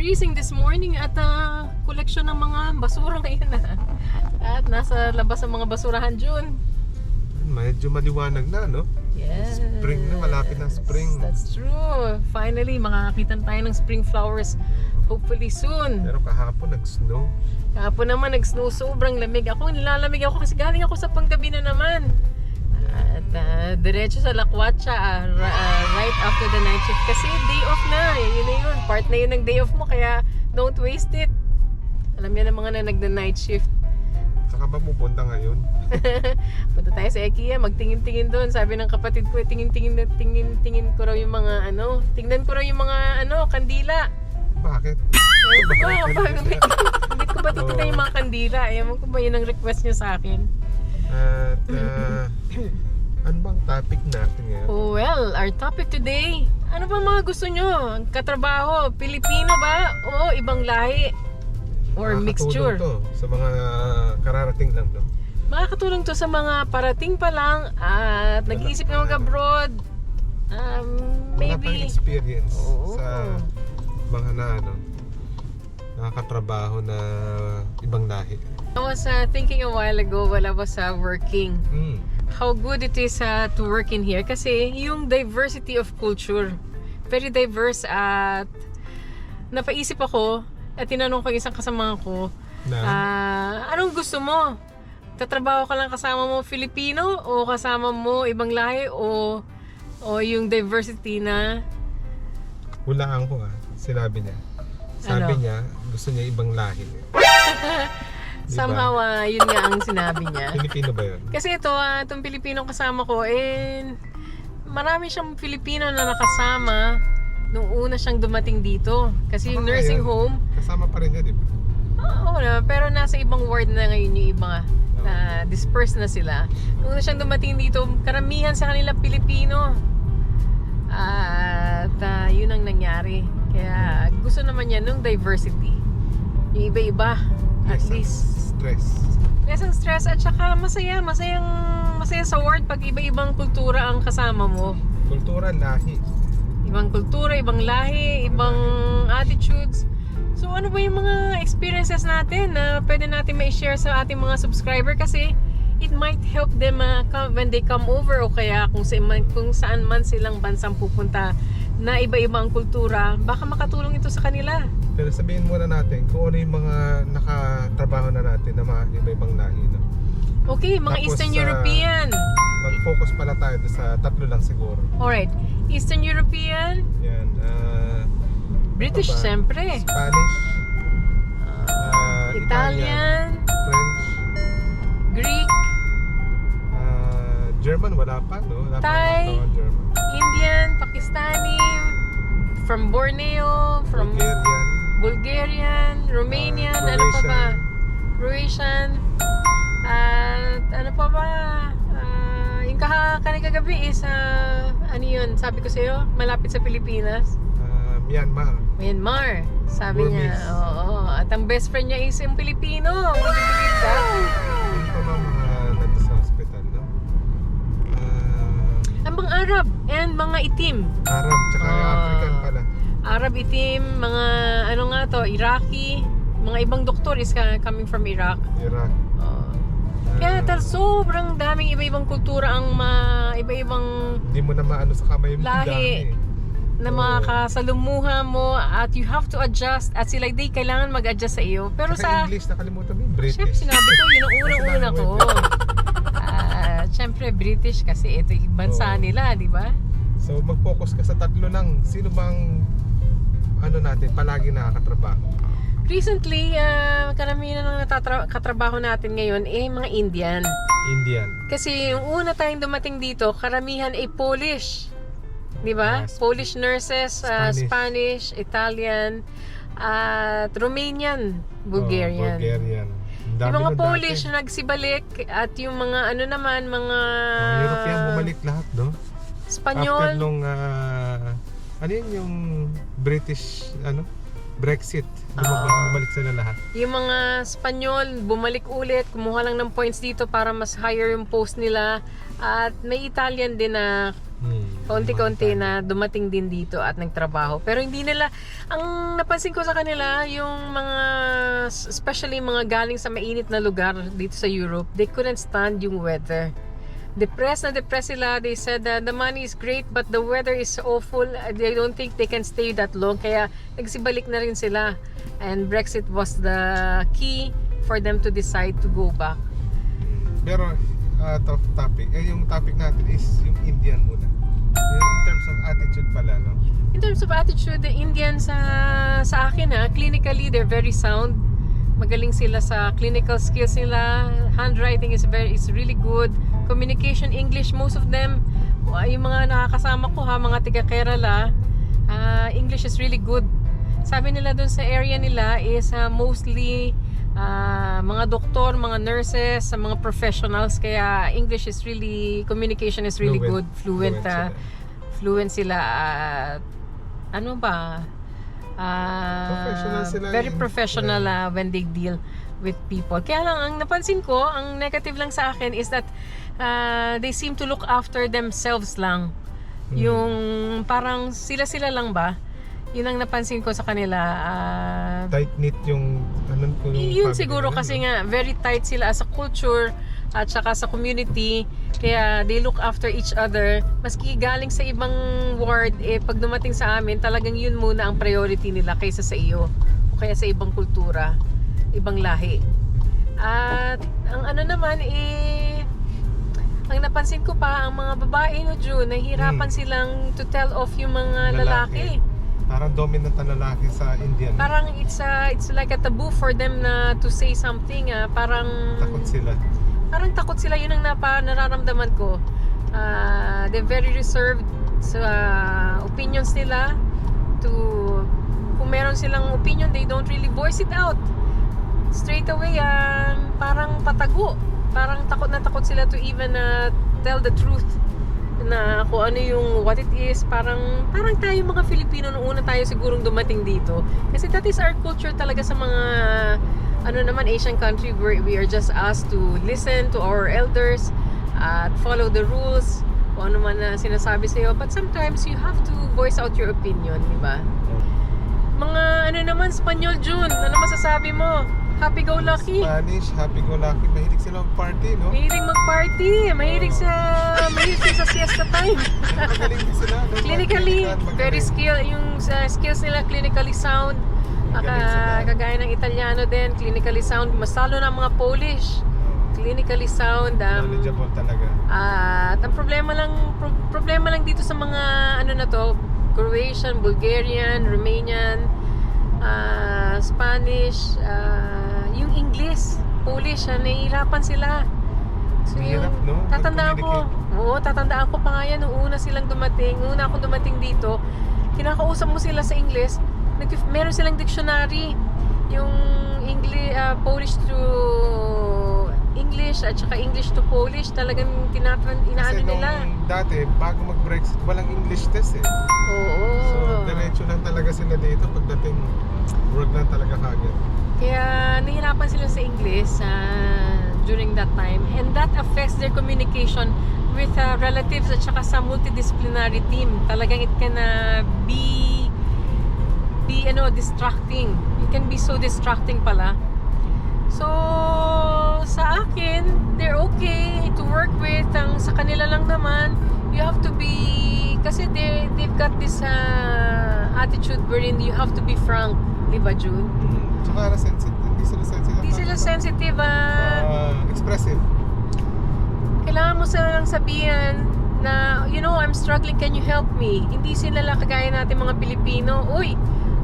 freezing this morning at uh, koleksyon ng mga basura ngayon na. At nasa labas ang mga basurahan June. Medyo maliwanag na, no? Yes. Spring na, malapit ng spring. That's true. Finally, makakakita tayo ng spring flowers. Hopefully soon. Pero kahapon nag-snow. Kahapon naman nag-snow, sobrang lamig. Ako, nilalamig ako kasi galing ako sa panggabi na naman. Uh, diretso sa Lakwatsa, ah, ra- ah, right after the night shift. Kasi day off na, eh. yun na yun. Part na yun ng day off mo, kaya don't waste it. Alam yan ng mga na nagda-night shift. Saka ba pupunta ngayon? Punta tayo sa IKEA, magtingin-tingin doon. Sabi ng kapatid ko, tingin-tingin tingin, tingin ko raw yung mga ano, tingnan ko raw yung mga ano, kandila. Bakit? Oo, oh, bakit? Hindi ko ba titignan yung mga kandila? Ewan ko ba yun ang request niya sa akin? At uh, ano bang topic natin ngayon? Well, our topic today, ano ba mga gusto nyo? Katrabaho, Pilipino ba? O ibang lahi? Or Makakatulong mixture? to sa mga kararating lang, no? Makakatulong to sa mga parating pa lang at nag-iisip na mag-abroad. Um, Wala pang maybe. experience Oo. sa mga na ano, nakakatrabaho na ibang lahi. I was uh, thinking a while ago while I was uh, working Mm. How good it is uh, to work in here kasi yung diversity of culture very diverse at napaisip ako at tinanong ko isang kasama ko Na, ah, anong gusto mo? Tatrabaho ka lang kasama mo Filipino o kasama mo ibang lahi o o yung diversity na hulaan ko ah, sinabi niya. Sabi Ano? niya, gusto niya ibang lahi. Diba? somehow ah, yun nga ang sinabi niya. Pilipino ba yun? Kasi ito, ah, itong Pilipinong kasama ko, eh, marami siyang Pilipino na nakasama nung una siyang dumating dito. Kasi yung nursing home, Kasama pa rin niya, di ba? oo na, pero nasa ibang ward na ngayon yung iba na dispersed na sila. Nung una siyang dumating dito, karamihan sa kanila Pilipino. At ah, yun ang nangyari. Kaya gusto naman niya nung diversity. Yung iba-iba. At least Stress. less ang stress at saka masaya, masayang masaya sa work pag iba-ibang kultura ang kasama mo. Kultura, lahi. Ibang kultura, ibang lahi, ibang attitudes. So ano ba yung mga experiences natin na pwede natin ma-share sa ating mga subscriber kasi it might help them uh, come, when they come over o kaya kung, sa, kung saan man silang bansang pupunta na iba-iba ang kultura, baka makatulong ito sa kanila. Pero sabihin muna natin kung ano yung mga nakatrabaho na natin na mga iba-ibang lahi. No? Okay, mga Tapos, Eastern ah, European. Mag-focus pala tayo sa tatlo lang siguro. Alright, Eastern European, Yan. ah, British Ano siyempre. Spanish, Ah, ah, Italian, French, Greek, ah, German wala pa, no? Wala pa Thai. nakatawa German. Indian, Pakistani, from Borneo, from Bulgarian, Bulgarian, Romanian, Ah, ano pa ba? Croatian. At ano pa ba? Ah, yung kaha kanigagabi is ah, ano yun, sabi ko sa'yo, malapit sa Pilipinas. ah, Myanmar. Myanmar. Sabi niya, Burmese. oo. At ang best friend niya is yung Pilipino. Would you believe that? Ano pa ba mga nandito sa hospital, no? Ang mga Arab and mga itim. Arab, tsaka Ah. African pala. Arab itim, mga ano nga to, Iraqi. Mga ibang doktor is coming from Iraq. Iraq. Oo. Kaya tal sobrang daming iba-ibang kultura ang ma, iba-ibang Hindi mo na maano sa kamay mo. Lahi. dami. na makasalumuha mo at you have to adjust at sila di kailangan mag-adjust sa iyo. Pero sa English, nakalimutan mo yung British. Siyempre, sinabi ko, yun ang unang-una ko. Ah, Siyempre, British kasi ito yung bansa Oo. nila, di ba? So mag-focus ka sa tatlo lang. Sino bang ano natin palagi nakakatrabaho? Recently, ah, karamihan ng katrabaho natin ngayon eh mga Indian. Indian. Kasi yung una tayong dumating dito, karamihan ay Polish. Di ba? Yes. Polish nurses, ah, Spanish. Spanish, Italian, at Romanian, Bulgarian. Oh, Bulgarian. Dami Yung mga dati. Polish nagsibalik at yung mga ano naman, mga Mga European bumalik lahat, no? After Spanyol. nung ah, ano yun yung British ano Brexit bumaba, Ah. bumalik sila lahat Yung mga Spanyol, bumalik ulit, kumuha lang ng points dito para mas higher yung post nila. At may Italian din na hmm. kaunti-kaunti na dumating din dito at nagtrabaho. Pero hindi nila, ang napansin ko sa kanila, yung mga, especially mga galing sa mainit na lugar dito sa Europe, they couldn't stand yung weather. Depressed na depressed sila. They said that the money is great but the weather is awful. They don't think they can stay that long. Kaya nagsibalik na rin sila. And Brexit was the key for them to decide to go back. Pero out of topic, eh yung topic natin is yung Indian muna. In terms of attitude pala, no? In terms of attitude, the Indians sa sa akin ha, clinically they're very sound. Magaling sila sa clinical skills nila. Handwriting is very is really good. Communication English most of them uh, yung mga nakakasama ko ha, mga taga Kerala, uh, English is really good. Sabi nila doon sa area nila is uh, mostly uh, mga doktor, mga nurses, sa mga professionals kaya English is really communication is really Fluent. good, fluent, Fluent uh, sila. fluent sila at ano ba Professional sila very in- professional ah, when they deal with people kaya lang ang napansin ko ang negative lang sa akin is that ah, they seem to look after themselves lang. Hmm. yung parang sila-sila lang ba? Yun ang napansin ko sa kanila ah, Tight-knit yung, ano ko yung yun siguro nila, kasi no? nga very tight sila as a culture at saka sa community. Kaya they look after each other. Maski galing sa ibang ward eh pag dumating sa amin talagang yun muna ang priority nila kaysa sa iyo o kaya sa ibang kultura ibang lahi. At ang ano naman eh ang napansin ko pa ang mga babae no June nahihirapan Hmm. silang to tell off yung mga lalaki. Parang dominant ang lalaki sa Indian. parang it's a, it's like a taboo for them na to say something ah. parang Takot sila. parang takot sila yun ang napa, nararamdaman ko Ah, they're very reserved sa opinions nila to kung meron silang opinion they don't really voice it out straight away ah, parang patago parang takot na takot sila to even ah, tell the truth na kung ano yung what it is. Parang parang tayo mga Filipino nung una tayo sigurong dumating dito. Kasi that is our culture talaga sa mga ano naman Asian country where we are just asked to listen to our elders at follow the rules kung ano man na sinasabi sa iyo but sometimes you have to voice out your opinion di ba? Mga ano naman Spanyol June ano masasabi mo happy go lucky. Spanish, happy-go-lucky. Mahilig sila mag-party, no? mahilig mag-party. Mahilig sa mahilig sila sa siesta time. Magaling din sila, no? clinically very skill yung sa skills nila clinically sound. Aka, kagaya ng Italiano din clinically sound. Mas lalo na mga Polish. Clinically sound um, Knowledgeable talaga. at ang problema lang pro- problema lang dito sa mga ano na to Croatian, Bulgarian, Romanian ah, Spanish ah, yung English Polish ah, nahihirapan sila. So Mahirap, no? tatandaan ko oo tatandaan ko pa nga yan. Nung una silang dumating nung una akong dumating dito kinakausap mo sila sa English nag meron silang dictionary. Yung English Polish to English at saka English to Polish talagang tinatran inaano nila dati, bago mag-Brexit, walang English test eh. oo So, diretso lang talaga sila dito pagdating work lang talaga kagad. Kaya nahirapan sila sa English ah, during that time and that affects their communication with ah, relatives at saka sa multidisciplinary team. Talagang it can ah, be be ano distracting. It can be so distracting pala. So sa akin, they're okay to work with. Ang sa kanila lang naman, you have to be kasi they they've got this ah, attitude wherein you have to be frank, 'di ba, June? Tsaka sensitive, hindi sila sensitive. Hindi sila sensitive ah. Ah, expressive. Kailangan mo sila lang sabihan na, you know, I'm struggling, can you help me? Hindi sila lang kagaya natin mga Pilipino. Uy,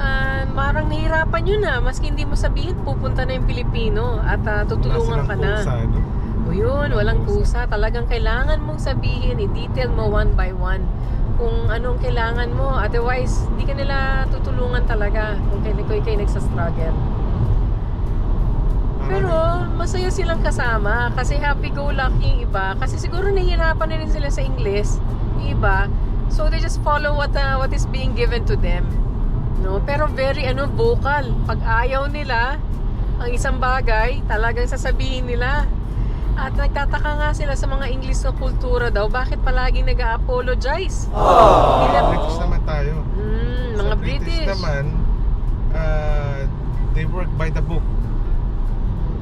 ah, marang nahirapan yun na. Maski hindi mo sabihin, pupunta na yung Pilipino at ah, tutulungan ka na. kusa, no? O yun, walang kusa. Talagang kailangan mong sabihin, i-detail mo one by one kung anong kailangan mo. Otherwise, hindi ka nila tutulungan talaga kung kayo, kayo, kayo nagsastruggle. Pero masaya silang kasama kasi happy-go-lucky yung iba. Kasi siguro nahihirapan na rin sila sa English, yung iba. So they just follow what uh, what is being given to them. No? Pero very ano vocal. Pag ayaw nila ang isang bagay, talagang sasabihin nila. At nagtataka nga sila sa mga English na kultura daw, bakit palaging nag-apologize? British naman tayo. Mm, Sa mga British. naman, uh, they work by the book.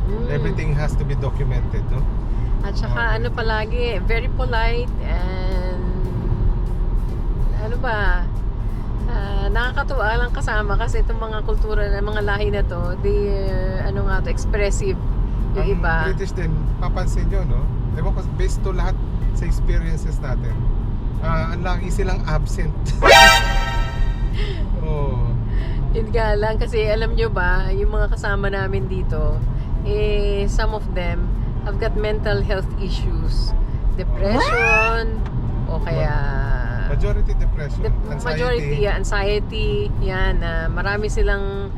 Mm. Everything has to be documented, no? At saka ano palagi, very polite and ano ba, ah, nakakatuwa lang kasama kasi itong mga kultura ng mga lahi na to, they, uh, ano nga to, expressive yung Ang iba. British din, papansin nyo, no? Ewan ko, based to lahat sa experiences natin. Ah, ang lagi silang absent. oh. Yun nga lang kasi alam nyo ba, yung mga kasama namin dito, eh, some of them have got mental health issues. Depression, o kaya... Majority depression, The anxiety. majority, yeah, anxiety, yan, na marami silang,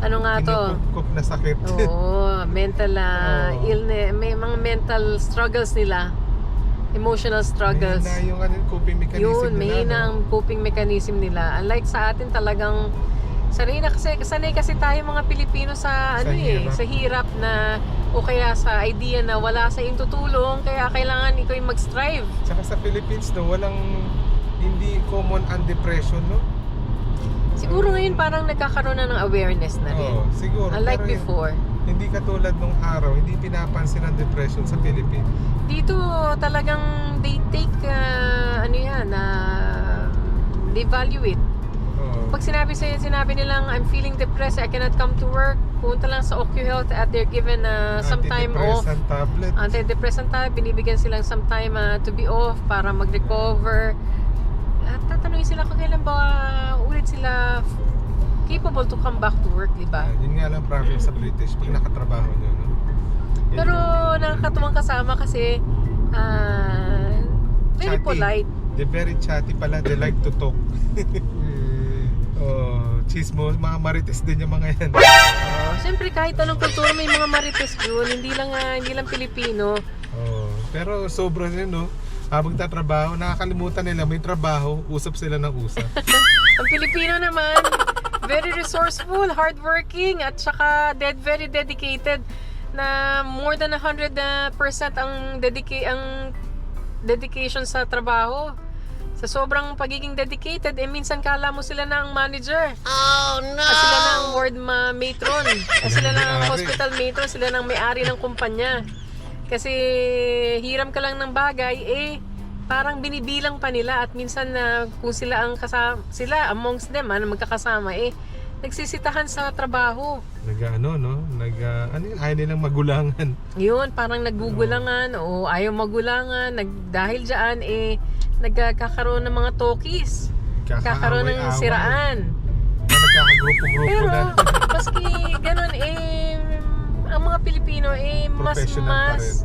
ano nga to, Kinukupkup na sakit. oo, mental uh, Oo. illness, may mga mental struggles nila, emotional struggles. Mahina yung ano, coping mechanism Yun, nila, mahina no? ang coping mechanism nila. Unlike sa atin talagang, sanay na kasi, sanay kasi tayo mga Pilipino sa, Sa ano eh, hirap. sa hirap na, o kaya sa idea na wala sa iyong tutulong, kaya kailangan ikaw yung mag-strive. Tsaka sa Philippines, no, walang hindi common ang depression, no? Siguro ngayon parang nagkakaroon na ng awareness na rin. Oo, siguro. Unlike Pero yun, before. Hindi katulad nung araw, hindi pinapansin ang depression sa Philippines. Dito talagang they take, uh, ano yan, uh, they value it. Oo. Pag sinabi sa'yo, sinabi nilang, I'm feeling depressed, I cannot come to work, punta lang sa OcuHealth at they're given uh, some time off. Antidepressant tablet. Antidepressant tayo, binibigyan silang some time uh, to be off para mag-recover. At tatanungin sila kung kailan ba ulit sila capable to come back to work, di ba? Ah, yun nga lang problem sa British pag nakatrabaho nyo, no? Yun Pero nakakatuwang kasama kasi ah, very Chatty. polite. They're very chatty pala. They like to talk. oh, chismos. Mga marites din yung mga yan. Oh, Siyempre kahit anong kultura may mga marites yun, hindi lang ah, hindi lang Pilipino. Oh, pero sobra rin, no? Habang tatrabaho, nakakalimutan nila may trabaho, usap sila ng usap. Ang Pilipino naman, very resourceful, hardworking, at saka dead, very dedicated na more than 100% ang dedica- ang dedication sa trabaho. Sa sobrang pagiging dedicated, eh minsan kala mo sila na ang manager. Oh no! At sila na ang ward ma matron. At sila na ang hospital matron. Sila na ang may-ari ng kumpanya. Kasi hiram ka lang ng bagay, eh parang binibilang pa nila at minsan na kung sila ang kasama, sila amongst them, ano, magkakasama, eh nagsisitahan sa trabaho. Nag ano, no? Nag, ah, ano yun? Ayaw nilang magulangan. Yun, parang naggugulangan o ayaw magulangan. Nag, dahil dyan, eh, nagkakaroon ng mga tokis. Kakaroon ng siraan. Na Nagkakagrupo-grupo Pero, na. maski ganun, eh, ang mga Pilipino, eh, mas, Professional pa mas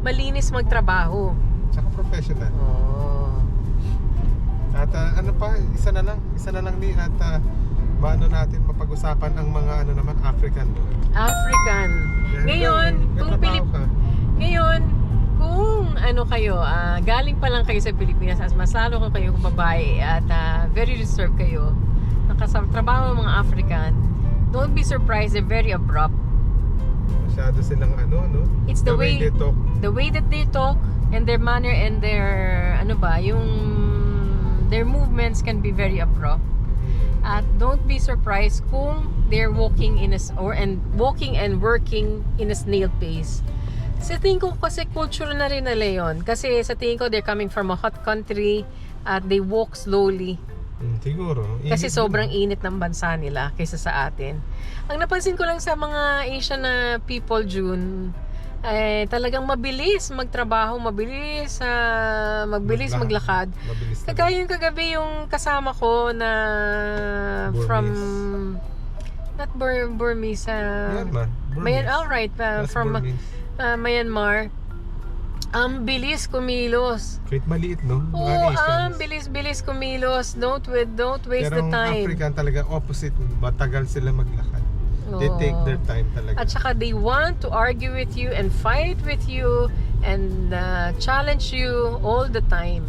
malinis magtrabaho. Tsaka professional. Oh. At ah, ano pa, isa na lang, isa na lang ni at ah, maano natin mapag-usapan ang mga ano naman African. no? African. Yan Ngayon, daw, kung Pilip, ka. Ngayon, kung ano kayo, ah, galing pa lang kayo sa Pilipinas, as mas lalo kung kayo babae at ah, very reserved kayo, nakatrabaho ng mga African, don't be surprised, they're very abrupt. Masyado silang ano, no? It's the way- they talk. The way that they talk and their manner and their, ano ba, yung their movements can be very abrupt. At don't be surprised kung they're walking in a, or and walking and working in a snail pace. Sa tingin ko kasi culture na rin nila yun. Kasi sa tingin ko they're coming from a hot country at they walk slowly. Hmm, siguro. Kasi Init sobrang din. init ng bansa nila kaysa sa atin. Ang napansin ko lang sa mga Asian na people, June, eh, talagang mabilis magtrabaho, mabilis, ah, mabilis Maglakad. Mabilis Kagaya yung kagabi yung kasama ko na Burmese. from not Bur Burmese uh, Myanmar. Mayan, Burmese. all right uh, That's from Burmese. uh, Myanmar. Ang bilis kumilos. Kahit maliit, no? Oo, Asians. ang bilis-bilis kumilos. Don't with don't waste Pero the ang time. African talaga opposite. Matagal sila maglakad. They Oo. take their time talaga. At saka they want to argue with you and fight with you and uh, challenge you all the time.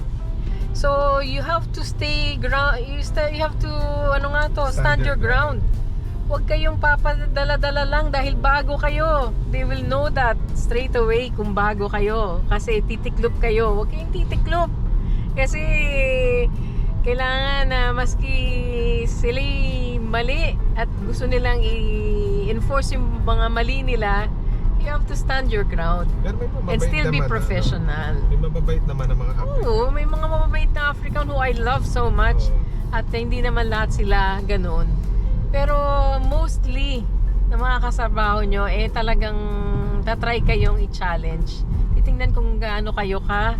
So you have to stay ground you sta- you have to ano nga to stand, Stand your your ground. Huwag kayong papadala-dala lang dahil bago kayo. They will know that straight away kung bago kayo. Kasi titiklop kayo. Huwag kayong titiklop. Kasi kailangan na maski sila mali at gusto nilang i-enforce yung mga mali nila, you have to stand your ground Pero may mababait and still be naman, professional. Ano? May mababait naman ng mga African. Oo, may mga mababait na African who I love so much. Oo. At hindi naman lahat sila ganun. Pero na mga kasabaho nyo, eh talagang tatry kayong i-challenge. Titingnan kung gaano kayo ka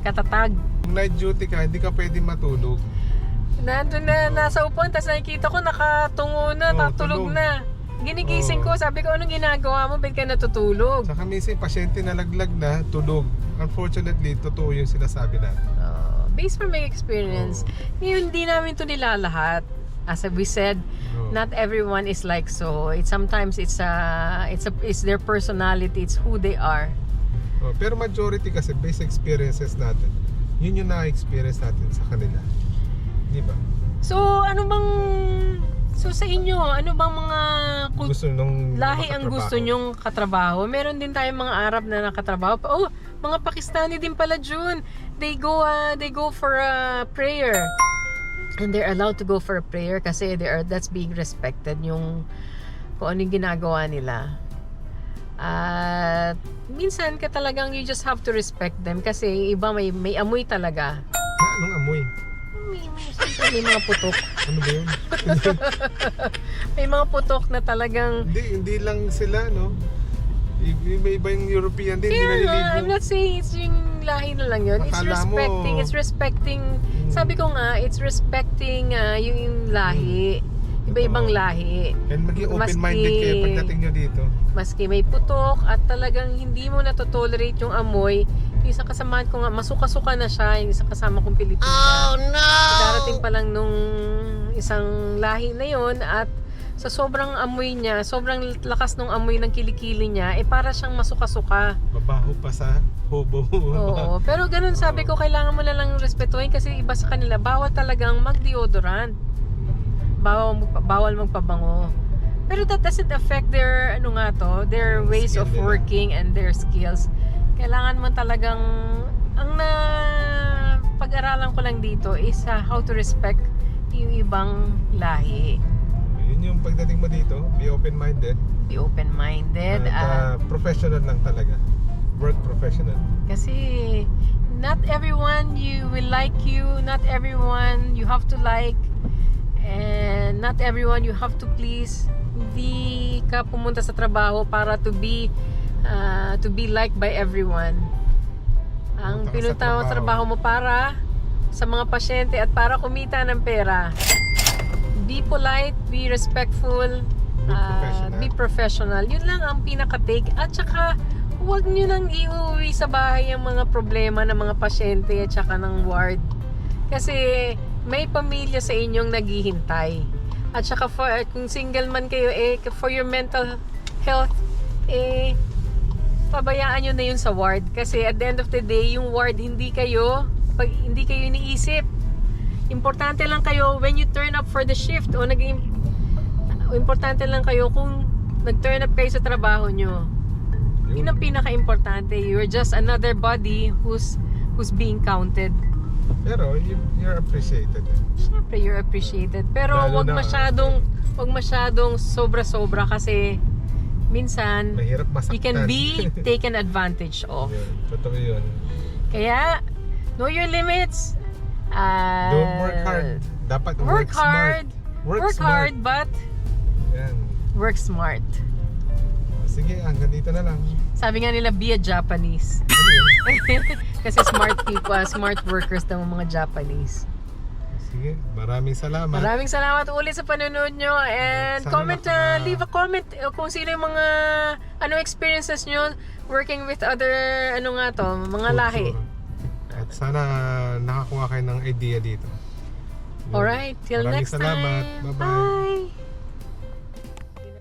katatag. Kung night duty ka, hindi ka pwede matulog. Nandun na, nasa upuan, tapos nakikita ko nakatungo na, Oo, tatulog tulog. na. Ginigising Oo. ko, sabi ko, anong ginagawa mo? Ba't ka natutulog? Saka minsan, pasyente nalaglag na, tulog. Unfortunately, totoo yung sinasabi natin. Uh, based from my experience, ngayon, hindi namin to nilalahat. As we said, Oo. not everyone is like so. It sometimes it's uh it's a, it's their personality, it's who they are. Oh, pero majority kasi based experiences natin, yun yung na-experience natin sa kanila. Di ba? So, ano bang So sa inyo, ano bang mga kul- Gusto nung lahi ang gusto nyong katrabaho? Meron din tayong mga Arab na nakatrabaho. Oh, mga Pakistani din pala June. They go uh, they go for a prayer. And they're allowed to go for a prayer kasi they are that's being respected yung kung ano yung ginagawa nila. At minsan ka talagang you just have to respect them kasi iba may may amoy talaga. Anong amoy? May, may, may mga putok. Ano ba yun? May mga putok na talagang hindi, hindi lang sila, no? May iba yung European din, hindi Kaya nga, naliligo. I'm not saying it's yung lahi na lang yun. It's Akala mo- respecting, it's respecting, sabi ko nga, it's respecting ah, yung, yung lahi. Iba-ibang lahi. And maging open-minded Maski- kayo pagdating nyo dito. Maski may putok at talagang hindi mo na tolerate yung amoy. Yung isa kasamahan ko nga, masuka-suka na siya, yung isa kasama kong Pilipina. Oh no! Darating pa lang nung isang lahi na yon at sa sobrang amoy niya, sobrang lakas ng amoy ng kilikili niya, eh para siyang masuka-suka. Babaho pa sa hobo. Oo, pero ganun sabi ko, kailangan mo na lang respetuhin kasi iba sa kanila, bawal talagang mag-deodorant. Bawal, bawal magpabango. Pero that doesn't affect their, ano nga to, their ways skill of nila. working and their skills. Kailangan mo talagang, ang na pag-aralan ko lang dito is uh, how to respect yung ibang lahi. Yun yung pagdating mo dito, be open-minded. Be open-minded. At at uh, professional lang talaga. Work professional. Kasi not everyone you will like you, not everyone you have to like, and not everyone you have to please. Hindi ka pumunta sa trabaho para to be uh, to be liked by everyone. Ang pinunta mo sa trabaho. trabaho mo para sa mga pasyente at para kumita ng pera. Be polite, be respectful, Be uh, professional. be professional. Yun lang ang pinaka-take. At saka, huwag nyo nang iuwi sa bahay ang mga problema ng mga pasyente at saka ng ward. Kasi may pamilya sa inyong naghihintay. At saka for, kung single man kayo, eh, for your mental health, eh, pabayaan nyo na yun sa ward. Kasi at the end of the day, yung ward, hindi kayo, pag hindi kayo iniisip. Importante lang kayo when you turn up for the shift o nag importante lang kayo kung nag-turn up kayo sa trabaho nyo. Yun ang pinaka-importante. You're just another body who's who's being counted. Pero you, you're appreciated. Siyempre, you're appreciated. Pero Lalo wag na- masyadong wag masyadong sobra-sobra kasi minsan Mahirap masaktan. you can be taken advantage of. Yun, totoo yun. Kaya, know your limits. Uh, hard. Dapat Work work, hard. smart. Work, Work smart. hard, but Yan. work smart. Sige, hanggang dito na lang. Sabi nga nila, be a Japanese. Ano? Kasi smart people, smart workers daw mga Japanese. Sige, maraming salamat. Maraming salamat ulit sa panonood nyo and Sana comment, uh, leave a comment uh, kung sino yung mga ano experiences nyo working with other ano nga to, mga lahi. At sana nakakuha kayo ng idea dito. Alright, till Maraming next salamat. time. Bye-bye. Bye.